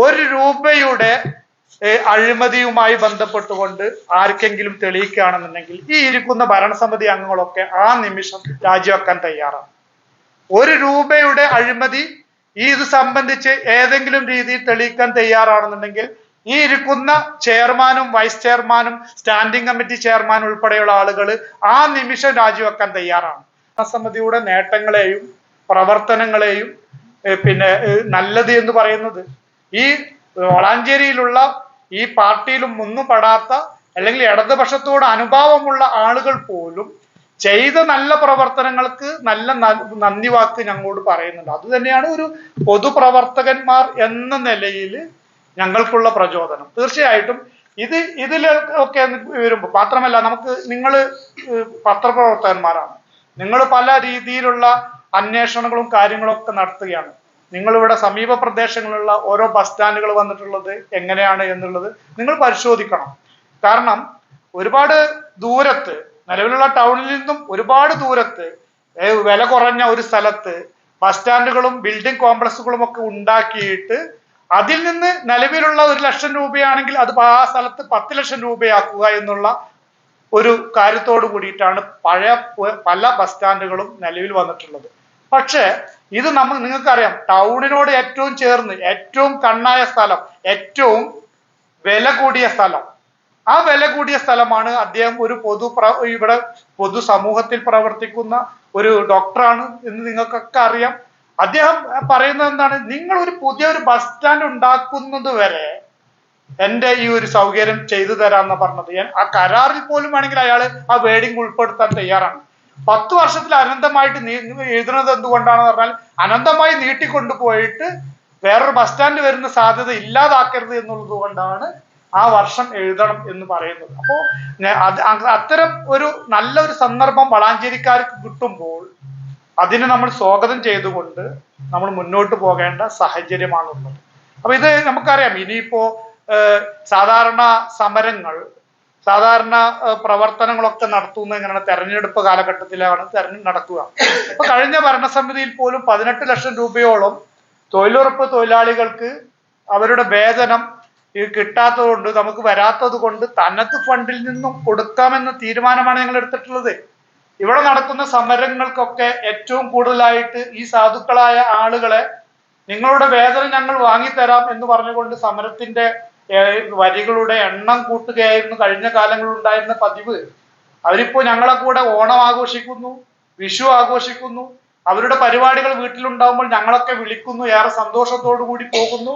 ഒരു രൂപയുടെ അഴിമതിയുമായി ബന്ധപ്പെട്ടുകൊണ്ട് ആർക്കെങ്കിലും തെളിയിക്കുകയാണെന്നുണ്ടെങ്കിൽ ഈ ഇരിക്കുന്ന ഭരണസമിതി അംഗങ്ങളൊക്കെ ആ നിമിഷം രാജിവെക്കാൻ തയ്യാറാണ്. ഒരു രൂപയുടെ അഴിമതി ഈ ഇത് സംബന്ധിച്ച് ഏതെങ്കിലും രീതിയിൽ തെളിയിക്കാൻ തയ്യാറാണെന്നുണ്ടെങ്കിൽ ഈ ഇരിക്കുന്ന ചെയർമാനും വൈസ് ചെയർമാനും സ്റ്റാൻഡിംഗ് കമ്മിറ്റി ചെയർമാൻ ഉൾപ്പെടെയുള്ള ആളുകൾ ആ നിമിഷം രാജിവെക്കാൻ തയ്യാറാണ്. ഭരണസമിതിയുടെ നേട്ടങ്ങളെയും പ്രവർത്തനങ്ങളെയും പിന്നെ നല്ലത് എന്ന് പറയുന്നത് ഈ വളാഞ്ചേരിയിലുള്ള ഈ പാർട്ടിയിലും ഒന്നും പെടാത്ത അല്ലെങ്കിൽ ഇടതുപക്ഷത്തോട് അനുഭാവമുള്ള ആളുകൾ പോലും ചെയ്ത നല്ല പ്രവർത്തനങ്ങൾക്ക് നല്ല നന്ദി വാക്ക് ഞങ്ങളോട് പറയുന്നുണ്ട്. അത് തന്നെയാണ് ഒരു പൊതുപ്രവർത്തകന്മാർ എന്ന നിലയിൽ ഞങ്ങൾക്കുള്ള പ്രചോദനം. തീർച്ചയായിട്ടും ഇത് ഇതിലൊക്കെ വരുമ്പോൾ മാത്രമല്ല നമുക്ക് നിങ്ങൾ പത്രപ്രവർത്തകന്മാരാണ്. നിങ്ങൾ പല രീതിയിലുള്ള അന്വേഷണങ്ങളും കാര്യങ്ങളും ഒക്കെ നടത്തുകയാണ്. നിങ്ങളിവിടെ സമീപ പ്രദേശങ്ങളിലുള്ള ഓരോ ബസ് സ്റ്റാൻഡുകൾ വന്നിട്ടുള്ളത് എങ്ങനെയാണ് എന്നുള്ളത് നിങ്ങൾ പരിശോധിക്കണം. കാരണം ഒരുപാട് ദൂരത്ത് നിലവിലുള്ള ടൗണിൽ നിന്നും ഒരുപാട് ദൂരത്ത് വില കുറഞ്ഞ ഒരു സ്ഥലത്ത് ബസ് സ്റ്റാൻഡുകളും ബിൽഡിംഗ് കോംപ്ലക്സുകളും ഒക്കെ ഉണ്ടാക്കിയിട്ട് അതിൽ നിന്ന് നിലവിലുള്ള ഒരു ലക്ഷം രൂപയാണെങ്കിൽ അത് ആ സ്ഥലത്ത് പത്ത് ലക്ഷം രൂപയാക്കുക എന്നുള്ള ഒരു കാര്യത്തോട് കൂടിയിട്ടാണ് പഴയ പല ബസ് സ്റ്റാൻഡുകളും നിലവിൽ വന്നിട്ടുള്ളത്. പക്ഷേ ഇത് നമ്മൾ നിങ്ങൾക്കറിയാം ടൗണിനോട് ഏറ്റവും ചേർന്ന് ഏറ്റവും കണ്ണായ സ്ഥലം ഏറ്റവും വില കൂടിയ സ്ഥലം. ആ വില കൂടിയ സ്ഥലമാണ് അദ്ദേഹം ഒരു പൊതു ഇവിടെ പൊതു സമൂഹത്തിൽ പ്രവർത്തിക്കുന്ന ഒരു ഡോക്ടറാണ് എന്ന് നിങ്ങൾക്കൊക്കെ അറിയാം. അദ്ദേഹം പറയുന്നത് എന്താണ്? നിങ്ങൾ ഒരു പുതിയ ഒരു ബസ് സ്റ്റാൻഡ് ഉണ്ടാക്കുന്നത് വരെ എന്റെ ഈ ഒരു സൗകര്യം ചെയ്തു തരാമെന്ന് പറഞ്ഞത്. ആ കരാറിൽ പോലും വേണമെങ്കിൽ അയാൾ ആ വേഡിങ് ഉൾപ്പെടുത്താൻ തയ്യാറാണ്. പത്ത് വർഷത്തിൽ അനന്തമായിട്ട് എഴുതുന്നത് എന്തുകൊണ്ടാണെന്ന് പറഞ്ഞാൽ അനന്തമായി നീട്ടിക്കൊണ്ടുപോയിട്ട് വേറൊരു ബസ് സ്റ്റാൻഡ് വരുന്ന സാധ്യത ഇല്ലാതാക്കരുത് എന്നുള്ളത് കൊണ്ടാണ് ആ വർഷം എഴുതണം എന്ന് പറയുന്നത്. അപ്പോ അത്തരം ഒരു നല്ല ഒരു സന്ദർഭം വളാഞ്ചേരിക്കാർക്ക് കിട്ടുമ്പോൾ അതിനെ നമ്മൾ സ്വാഗതം ചെയ്തുകൊണ്ട് നമ്മൾ മുന്നോട്ട് പോകേണ്ട സാഹചര്യമാണുള്ളത്. അപ്പൊ ഇത് നമുക്കറിയാം. ഇനിയിപ്പോ സാധാരണ സമരങ്ങൾ സാധാരണ പ്രവർത്തനങ്ങളൊക്കെ നടത്തുന്ന ഇങ്ങനെ തെരഞ്ഞെടുപ്പ് കാലഘട്ടത്തിലാണ് തെരഞ്ഞെടുപ്പ് നടക്കുക. അപ്പൊ കഴിഞ്ഞ ഭരണസമിതിയിൽ പോലും പതിനെട്ട് ലക്ഷം രൂപയോളം തൊഴിലുറപ്പ് തൊഴിലാളികൾക്ക് അവരുടെ വേതനം ഇത് കിട്ടാത്തത് കൊണ്ട് നമുക്ക് വരാത്തത് കൊണ്ട് തന്നത്ത് ഫണ്ടിൽ നിന്നും കൊടുക്കാമെന്ന തീരുമാനമാണ് ഞങ്ങൾ എടുത്തിട്ടുള്ളത്. ഇവിടെ നടക്കുന്ന സമരങ്ങൾക്കൊക്കെ ഏറ്റവും കൂടുതലായിട്ട് ഈ സാധുക്കളായ ആളുകളെ നിങ്ങളുടെ വേതനം ഞങ്ങൾ വാങ്ങിത്തരാം എന്ന് പറഞ്ഞുകൊണ്ട് സമരത്തിന്റെ വരികളുടെ എണ്ണം കൂട്ടുകയായിരുന്നു കഴിഞ്ഞ കാലങ്ങളിൽ ഉണ്ടായിരുന്ന പതിവ്. അവരിപ്പോ ഞങ്ങളെ കൂടെ ഓണം ആഘോഷിക്കുന്നു വിഷു ആഘോഷിക്കുന്നു അവരുടെ പരിപാടികൾ വീട്ടിലുണ്ടാവുമ്പോൾ ഞങ്ങളൊക്കെ വിളിക്കുന്നു ഏറെ സന്തോഷത്തോടു കൂടി പോകുന്നു.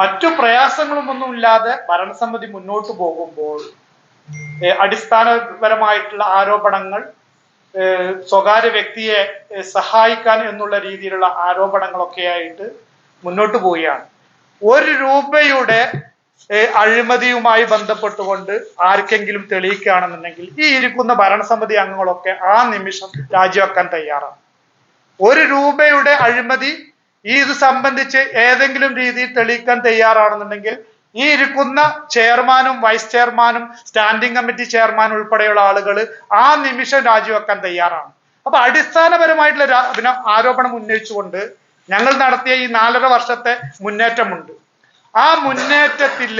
മറ്റു പ്രയാസങ്ങളും ഒന്നും ഇല്ലാതെ ഭരണസമിതി മുന്നോട്ട് പോകുമ്പോൾ അടിസ്ഥാനപരമായിട്ടുള്ള ആരോപണങ്ങൾ സ്വകാര്യ വ്യക്തിയെ സഹായിക്കാൻ എന്നുള്ള രീതിയിലുള്ള ആരോപണങ്ങളൊക്കെ ആയിട്ട് മുന്നോട്ട് പോവുകയാണ്. ഒരു രൂപയുടെ അഴിമതിയുമായി ബന്ധപ്പെട്ടുകൊണ്ട് ആർക്കെങ്കിലും തെളിയിക്കുകയാണെന്നുണ്ടെങ്കിൽ ഈ ഇരിക്കുന്ന ഭരണസമിതി അംഗങ്ങളൊക്കെ ആ നിമിഷം രാജിവെക്കാൻ തയ്യാറാണ്. ഒരു രൂപയുടെ അഴിമതി ഈ ഇത് സംബന്ധിച്ച് ഏതെങ്കിലും രീതിയിൽ തെളിയിക്കാൻ തയ്യാറാണെന്നുണ്ടെങ്കിൽ ഈ ഇരിക്കുന്ന ചെയർമാനും വൈസ് ചെയർമാനും സ്റ്റാൻഡിംഗ് കമ്മിറ്റി ചെയർമാൻ ഉൾപ്പെടെയുള്ള ആളുകൾ ആ നിമിഷം രാജിവെക്കാൻ തയ്യാറാണ്. അപ്പൊ അടിസ്ഥാനപരമായിട്ടുള്ള ആരോപണം ഉന്നയിച്ചുകൊണ്ട് ഞങ്ങൾ നടത്തിയ ഈ നാലര വർഷത്തെ മുന്നേറ്റമുണ്ട്. ആ മുന്നേറ്റത്തിൽ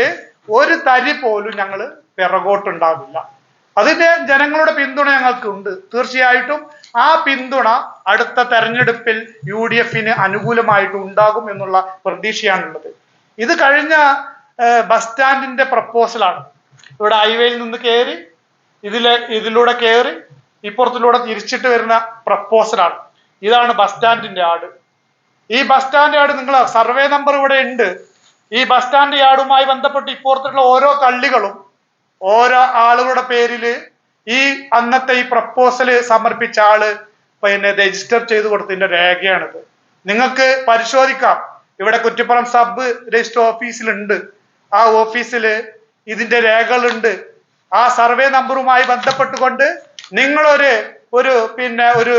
ഒരു തരി പോലും ഞങ്ങൾ പിറകോട്ടുണ്ടാവില്ല. അതിന്റെ ജനങ്ങളുടെ പിന്തുണ ഞങ്ങൾക്കുണ്ട്. തീർച്ചയായിട്ടും ആ പിന്തുണ അടുത്ത തെരഞ്ഞെടുപ്പിൽ യു ഡി എഫിന് അനുകൂലമായിട്ട് ഉണ്ടാകും എന്നുള്ള പ്രതീക്ഷയാണുള്ളത്. ഇത് കഴിഞ്ഞ ബസ് സ്റ്റാൻഡിന്റെ പ്രപ്പോസലാണ്. ഇവിടെ ഹൈവേയിൽ നിന്ന് കയറി ഇതിലെ ഇതിലൂടെ കയറി ഇപ്പുറത്തിലൂടെ തിരിച്ചിട്ട് വരുന്ന പ്രപ്പോസലാണ്. ഇതാണ് ബസ് സ്റ്റാൻഡിന്റെ ആട്. ഈ ബസ് സ്റ്റാൻഡ് ആട് നിങ്ങൾ സർവേ നമ്പർ ഇവിടെ ഉണ്ട്. ഈ ബസ് സ്റ്റാൻഡ് യാർഡുമായി ബന്ധപ്പെട്ട് ഇപ്പുറത്തുള്ള ഓരോ കള്ളികളും ഓരോ ആളുകളുടെ പേരിൽ ഈ അന്നത്തെ ഈ പ്രപ്പോസൽ സമർപ്പിച്ച ആൾ പിന്നെ രജിസ്റ്റർ ചെയ്ത് കൊടുത്തതിന്റെ രേഖയാണിത്. നിങ്ങൾക്ക് പരിശോധിക്കാം. ഇവിടെ കുറ്റിപ്പുറം സബ് രജിസ്റ്റർ ഓഫീസിലുണ്ട്. ആ ഓഫീസിൽ ഇതിന്റെ രേഖകളുണ്ട്. ആ സർവേ നമ്പറുമായി ബന്ധപ്പെട്ടുകൊണ്ട് നിങ്ങളൊരു ഒരു പിന്നെ ഒരു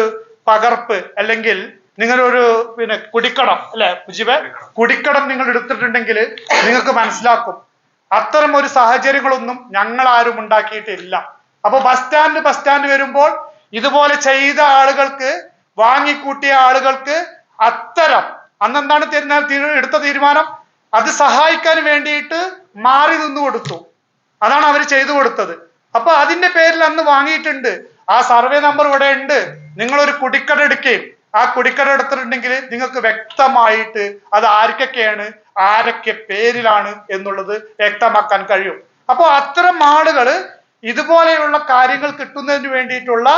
പകർപ്പ് അല്ലെങ്കിൽ നിങ്ങളൊരു പിന്നെ കുടിക്കടം അല്ലെ മുജീബ്? കുടിക്കടം. നിങ്ങൾ എടുത്തിട്ടുണ്ടെങ്കിൽ നിങ്ങൾക്ക് മനസ്സിലാക്കും. അത്തരം ഒരു സാഹചര്യങ്ങളൊന്നും ഞങ്ങൾ ആരും ഉണ്ടാക്കിയിട്ടില്ല. അപ്പൊ ബസ് സ്റ്റാൻഡ് ബസ് സ്റ്റാൻഡ് വരുമ്പോൾ ഇതുപോലെ ചെയ്ത ആളുകൾക്ക് വാങ്ങിക്കൂട്ടിയ ആളുകൾക്ക് അത്തരം അന്നെന്താണ് തീരുമാനം എടുത്ത തീരുമാനം? അത് സഹായിക്കാൻ വേണ്ടിയിട്ട് മാറി നിന്ന് കൊടുത്തു. അതാണ് അവർ ചെയ്തു കൊടുത്തത്. അപ്പൊ അതിന്റെ പേരിൽ അന്ന് വാങ്ങിയിട്ടുണ്ട്. ആ സർവേ നമ്പർ ഇവിടെ ഉണ്ട്. നിങ്ങളൊരു കുടിക്കട എടുക്കുകയും ആ കുടിക്കട എടുത്തിട്ടുണ്ടെങ്കിൽ നിങ്ങൾക്ക് വ്യക്തമായിട്ട് അത് ആർക്കൊക്കെയാണ് ആരൊക്കെ പേരിലാണ് എന്നുള്ളത് വ്യക്തമാക്കാൻ കഴിയും. അപ്പോൾ അത്തരം ആളുകൾ ഇതുപോലെയുള്ള കാര്യങ്ങൾ കിട്ടുന്നതിന് വേണ്ടിയിട്ടുള്ള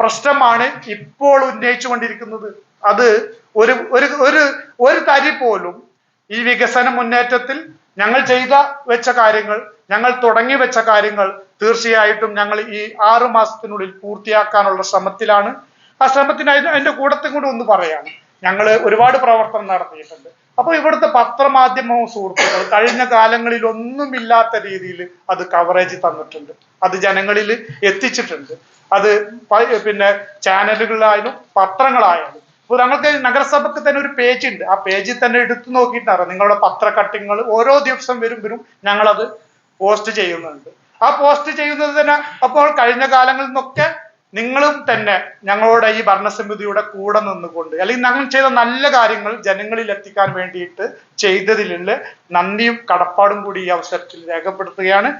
പ്രശ്നമാണ് ഇപ്പോൾ ഉന്നയിച്ചു കൊണ്ടിരിക്കുന്നത്. അത് ഒരു ഒരു ഒരു ഒരു തരി പോലും ഈ വികസന മുന്നേറ്റത്തിൽ ഞങ്ങൾ ചെയ്ത വെച്ച കാര്യങ്ങൾ ഞങ്ങൾ തുടങ്ങി വെച്ച കാര്യങ്ങൾ തീർച്ചയായിട്ടും ഞങ്ങൾ ഈ ആറു മാസത്തിനുള്ളിൽ പൂർത്തിയാക്കാനുള്ള ശ്രമത്തിലാണ് ആ ശ്രമത്തിന് അതിന്റെ കൂടത്തും കൂടെ ഒന്ന് പറയാണ്. ഞങ്ങൾ ഒരുപാട് പ്രവർത്തനം നടത്തിയിട്ടുണ്ട്. അപ്പൊ ഇവിടുത്തെ പത്രമാധ്യമവും സുഹൃത്തുക്കൾ കഴിഞ്ഞ കാലങ്ങളിൽ ഒന്നുമില്ലാത്ത രീതിയിൽ അത് കവറേജ് തന്നിട്ടുണ്ട്. അത് ജനങ്ങളിൽ എത്തിച്ചിട്ടുണ്ട്. അത് പിന്നെ ചാനലുകളിലായാലും പത്രങ്ങളായാലും. അപ്പൊ ഞങ്ങൾക്ക് നഗരസഭയ്ക്ക് തന്നെ ഒരു പേജ് ഉണ്ട് ആ പേജിൽ തന്നെ എടുത്തു നോക്കിയിട്ടാണ് നിങ്ങളുടെ പത്ര കട്ടിങ്ങൾ ഓരോ ദിവസം വരുമ്പോഴും വരും ഞങ്ങളത് പോസ്റ്റ് ചെയ്യുന്നുണ്ട്. ആ പോസ്റ്റ് ചെയ്യുന്നത് തന്നെ അപ്പോൾ കഴിഞ്ഞ കാലങ്ങളിൽ നിന്നൊക്കെ നിങ്ങളും തന്നെ ഞങ്ങളുടെ ഈ ഭരണസമിതിയുടെ കൂടെ നിന്നുകൊണ്ട് അല്ലെങ്കിൽ ഞങ്ങൾ ചെയ്ത നല്ല കാര്യങ്ങൾ ജനങ്ങളിൽ എത്തിക്കാൻ വേണ്ടിയിട്ട് ചെയ്തതിലുള്ള നന്ദിയും കടപ്പാടും കൂടി ഈ അവസരത്തിൽ രേഖപ്പെടുത്തുകയാണ്.